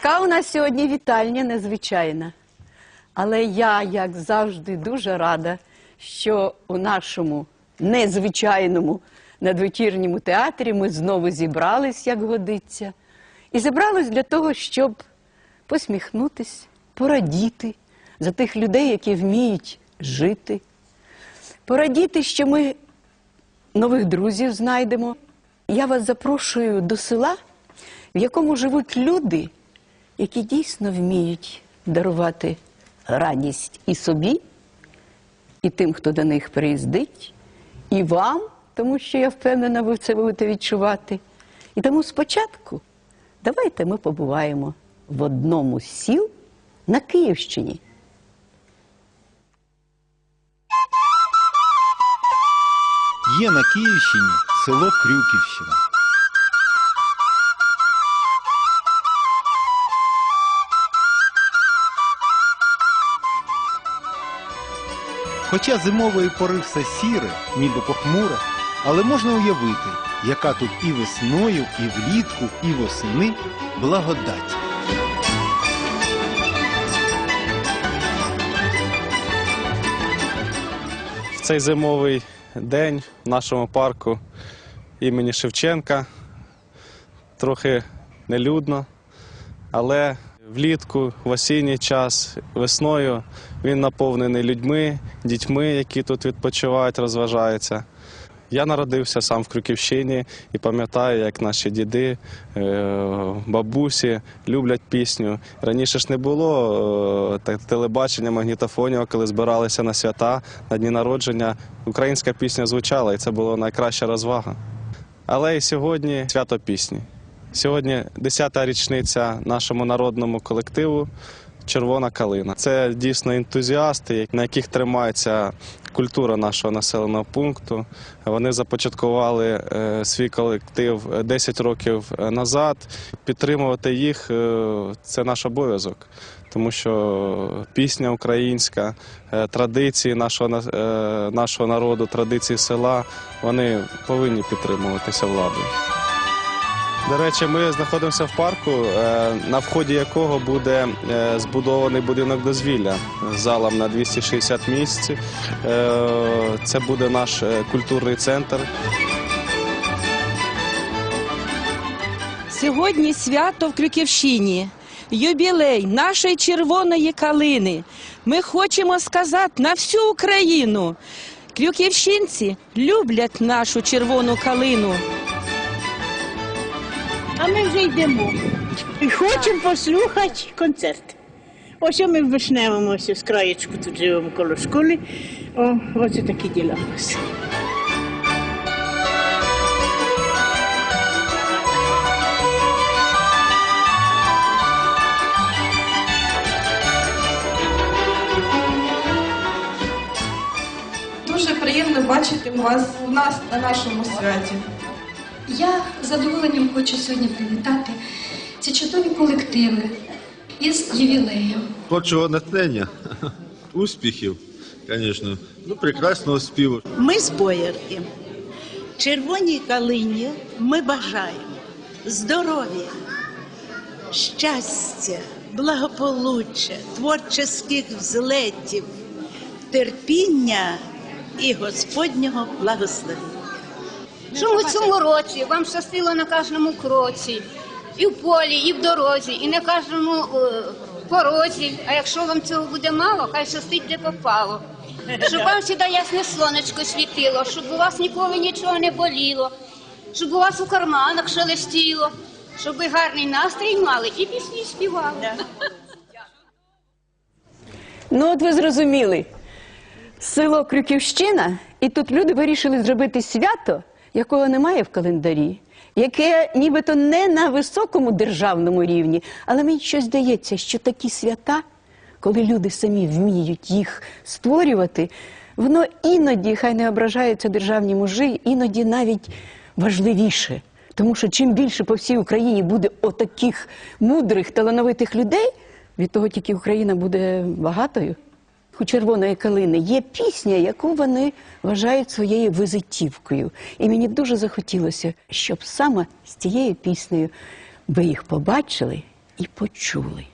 Отака у нас сьогодні вітальня незвичайна. Але я, як завжди, дуже рада, що у нашому незвичайному надвечірньому театрі ми знову зібрались, як годиться. І зібрались для того, щоб посміхнутись, порадіти за тих людей, які вміють жити, порадіти, що ми нових друзів знайдемо. Я вас запрошую до села, в якому живуть люди, які дійсно вміють дарувати радість і собі, і тим, хто до них приїздить, і вам, тому що я впевнена, ви це будете відчувати. І тому спочатку давайте ми побуваємо в одному з сіл на Київщині. Є на Київщині село Крюківщина. Хоча зимової пори все сіре, ніби похмуре, але можна уявити, яка тут і весною, і влітку, і восени благодать. в цей зимовий день в нашому парку імені Шевченка трохи нелюдно, але влітку, в осінній час, весною він наповнений людьми, дітьми, які тут відпочивають, розважаються. Я народився сам в Крюківщині і пам'ятаю, як наші діди, е, бабусі люблять пісню. Раніше ж не було е, телебачення, магнітофонів, коли збиралися на свята, на дні народження. Українська пісня звучала, і це була найкраща розвага. Але і сьогодні свято пісні. Сьогодні 10-та річниця нашому народному колективу Червона калина. Це дійсно ентузіасти, на яких тримається культура нашого населеного пункту. Вони започаткували е, свій колектив 10 років назад. Підтримувати їх е, це наш обов'язок. Тому що пісня українська, е, традиції нашого, нашого народу, традиції села, вони повинні підтримуватися владою. До речі, ми знаходимося в парку, е, на вході якого буде е, збудований будинок дозвілля з залом на 260 місць. Е, Це буде наш культурний центр. Сьогодні свято в Крюківщині, юбілей нашої червоної калини. Ми хочемо сказати на всю Україну. Крюківщинці люблять нашу червону калину. А ми вже йдемо. І хочемо послухати концерт. Ось ми в Вишневому ось з краєчку тут живемо коло школи. О, ось такі діла у нас. Дуже приємно бачити вас у нас на нашому святі. Я з задоволенням хочу сьогодні привітати ці чудові колективи із ювілеєм. творчого натхнення, успіхів, звісно, ну, прекрасного співу. Ми з боярки. Червоній калині ми бажаємо здоров'я, щастя, благополуччя, творчих взлетів, терпіння і Господнього благословення. Щоб у цьому році вам щастило на кожному кроці, і в полі, і в дорозі, і на кожному е, порозі. А якщо вам цього буде мало, хай щастить де попало. Щоб вам завжди ясне сонечко світило, щоб у вас ніколи нічого не боліло, щоб у вас у карманах шелестіло, щоб ви гарний настрій мали і пісні співали. Ну, от ви зрозуміли, село Крюківщина, і тут люди вирішили зробити свято, якого немає в календарі, яке нібито не на високому державному рівні, але мені щось здається, що такі свята, коли люди самі вміють їх створювати, воно іноді, хай не ображаються державні мужі, іноді навіть важливіше. Тому що чим більше по всій Україні буде отаких мудрих, талановитих людей, від того тільки Україна буде багатою. У червоної калини є пісня, яку вони вважають своєю визитівкою. І мені дуже захотілося, щоб саме з цією піснею ви їх побачили і почули.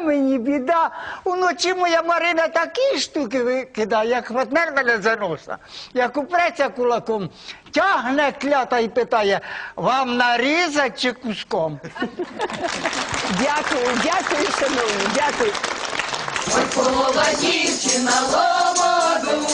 Мені, біда. Уночі моя Марина такі штуки викидає, як хватне мене за носа. Як упреться кулаком, тягне клята і питає, вам нарізати чи куском? Дякую, дякую, шановні, дякую. Була дівчина лободу,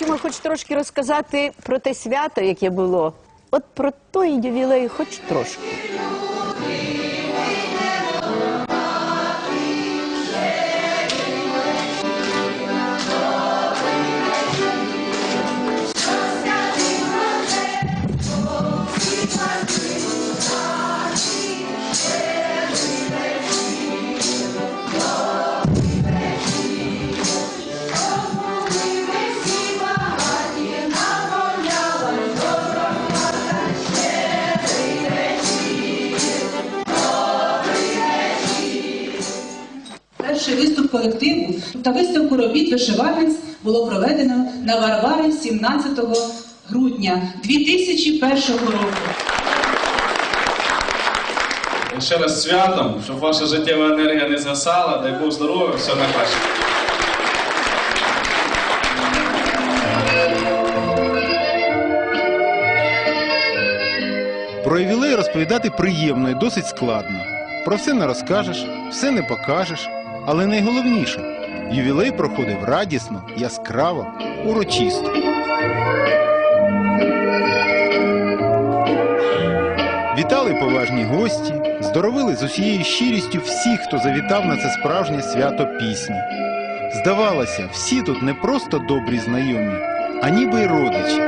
хочемо хоч трошки розказати про те свято, яке було. От про той ювілей хоч трошки. Перший виступ колективу та виставку робіт вишивальниць було проведено на Варварі 17 грудня 2001 року. Ще раз святом, щоб ваша життєва енергія не згасала, дай Бог здоров'я, все найкраще. Про ювілей розповідати приємно і досить складно. Про все не розкажеш, все не покажеш. Але найголовніше ювілей проходив радісно, яскраво, урочисто. Вітали поважні гості, здоровили з усією щирістю всіх, хто завітав на це справжнє свято пісні. Здавалося, всі тут не просто добрі знайомі, а ніби й родичі.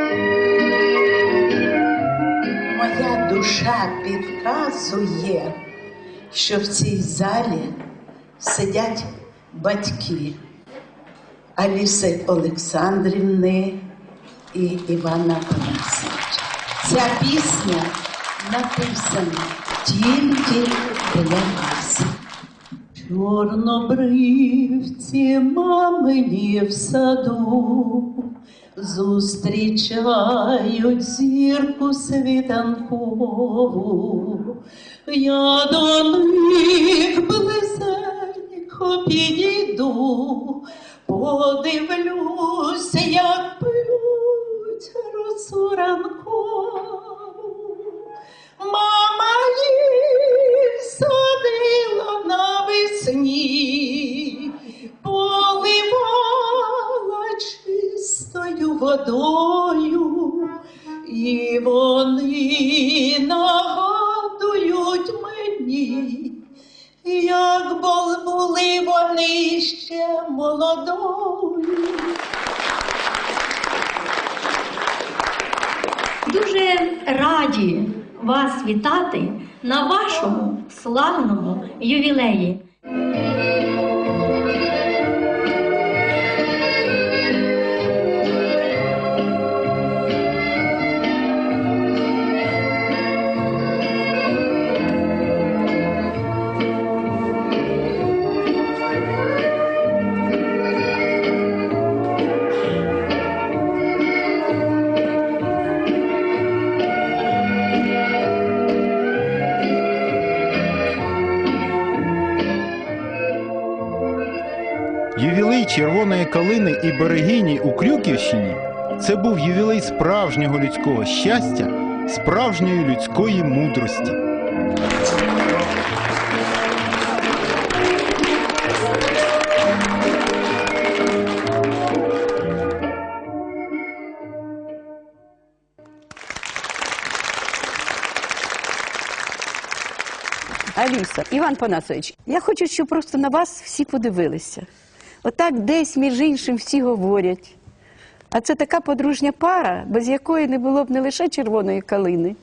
Моя душа підказує, що в цій залі сидять батьки Аліси Олександрівни і Івана Панасовича. Ця пісня написана тільки для вас. Чорнобривці мамині в саду зустрічають зірку світанкову. Я до них близенько підійду, подивлюсь, як п'ють росу ранкову. Мама їх садила навесні, поливала чистою водою, і вони вас вітати на вашому славному ювілеї. Червоної калини і берегині у Крюківщині це був ювілей справжнього людського щастя, справжньої людської мудрості. Аліса, Іван Панасович, я хочу, щоб просто на вас всі подивилися. Отак десь між іншим всі говорять. А це така подружня пара, без якої не було б не лише червоної калини,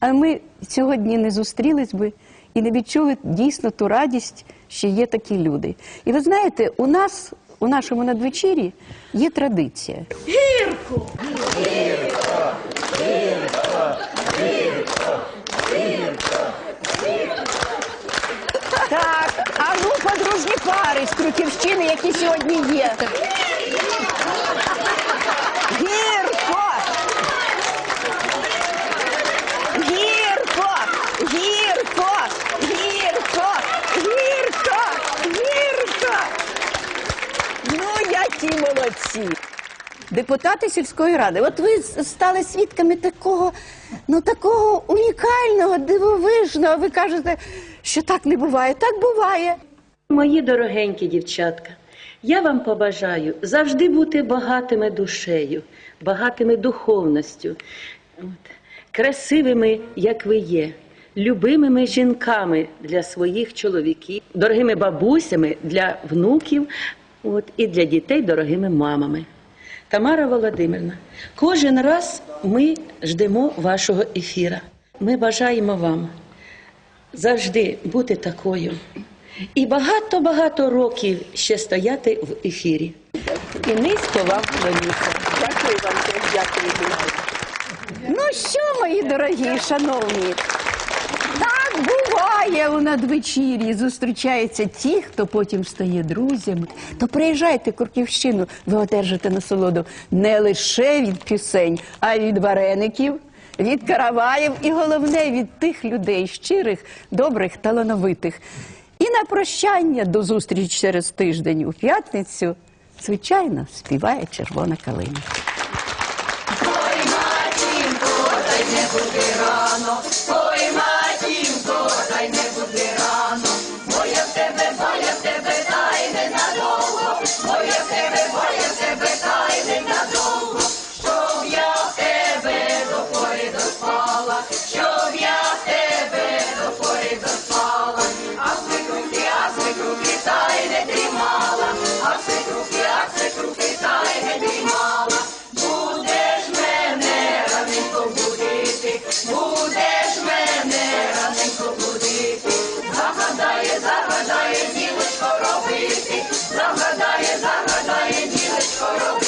а ми сьогодні не зустрілись би і не відчули дійсно ту радість, що є такі люди. І ви знаєте, у нас, у нашому надвечір'ї, є традиція. Гірку! Так, а ну подружні пари з Крюківщини, які сьогодні є. Гірко! Гірко! Гірко! Гірко! Гірко! Гірко! Ну, які молодці! Депутати сільської ради, от ви стали свідками такого, ну такого унікального, дивовижного. Ви кажете, що так не буває. Так буває. Мої дорогенькі дівчатка, я вам побажаю завжди бути багатими душею, багатими духовністю, от, красивими, як ви є, любимими жінками для своїх чоловіків, дорогими бабусями для внуків от, і для дітей дорогими мамами. Тамара Володимирівна, кожен раз ми ждемо вашого ефіра. Ми бажаємо вам завжди бути такою. І багато-багато років ще стояти в ефірі. І низько вам кланяюся. Дякую вам, дякую. Ну що, мої дорогі, шановні, так буває у надвечір'ї. Зустрічаються ті, хто потім стає друзями. То приїжджайте в Курківщину, ви одержите насолоду не лише від пісень, а й від вареників, від караваїв і головне від тих людей щирих, добрих, талановитих. І на прощання до зустрічі через тиждень у п'ятницю, звичайно, співає червона калина. Ой, матінко, та й не буде рано, ой, матінко, та й не буде рано, боя в тебе, боя в тебе, та й ненадовго, боя в тебе, боя в тебе, та й ненадовго, щоб я в тебе до пори доспала. Narodzaj, miłeś chorobę.